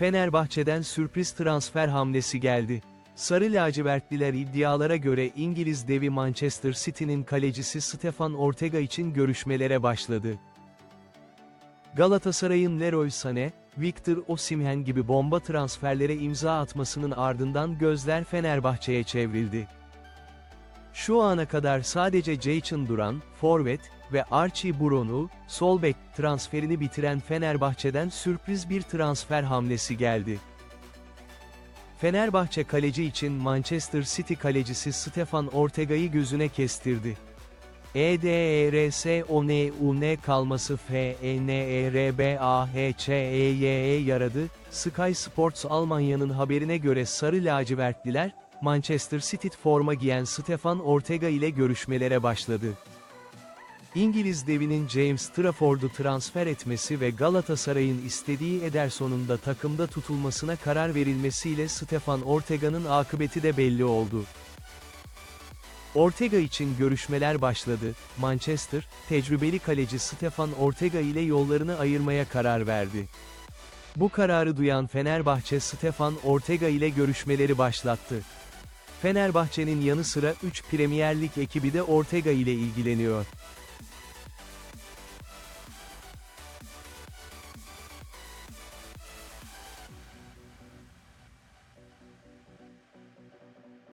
Fenerbahçe'den sürpriz transfer hamlesi geldi. Sarı lacivertliler iddialara göre İngiliz devi Manchester City'nin kalecisi Stefan Ortega için görüşmelere başladı. Galatasaray'ın Leroy Sané, Victor Osimhen gibi bomba transferlere imza atmasının ardından gözler Fenerbahçe'ye çevrildi. Şu ana kadar sadece Jayson Duran, forvet ve Archie Brown'u, sol bek transferini bitiren Fenerbahçe'den sürpriz bir transfer hamlesi geldi. Fenerbahçe kaleci için Manchester City kalecisi Stefan Ortega'yı gözüne kestirdi. E EDERSONUN kalması E FENERBAHÇEYE yaradı, Sky Sports Almanya'nın haberine göre sarı lacivertliler, Manchester City forma giyen Stefan Ortega ile görüşmelere başladı. İngiliz devinin James Trafford'u transfer etmesi ve Galatasaray'ın istediği Ederson'un da takımda tutulmasına karar verilmesiyle Stefan Ortega'nın akıbeti de belli oldu. Ortega için görüşmeler başladı, Manchester, tecrübeli kaleci Stefan Ortega ile yollarını ayırmaya karar verdi. Bu kararı duyan Fenerbahçe Stefan Ortega ile görüşmeleri başlattı. Fenerbahçe'nin yanı sıra 3 Premier Lig ekibi de Ortega ile ilgileniyor.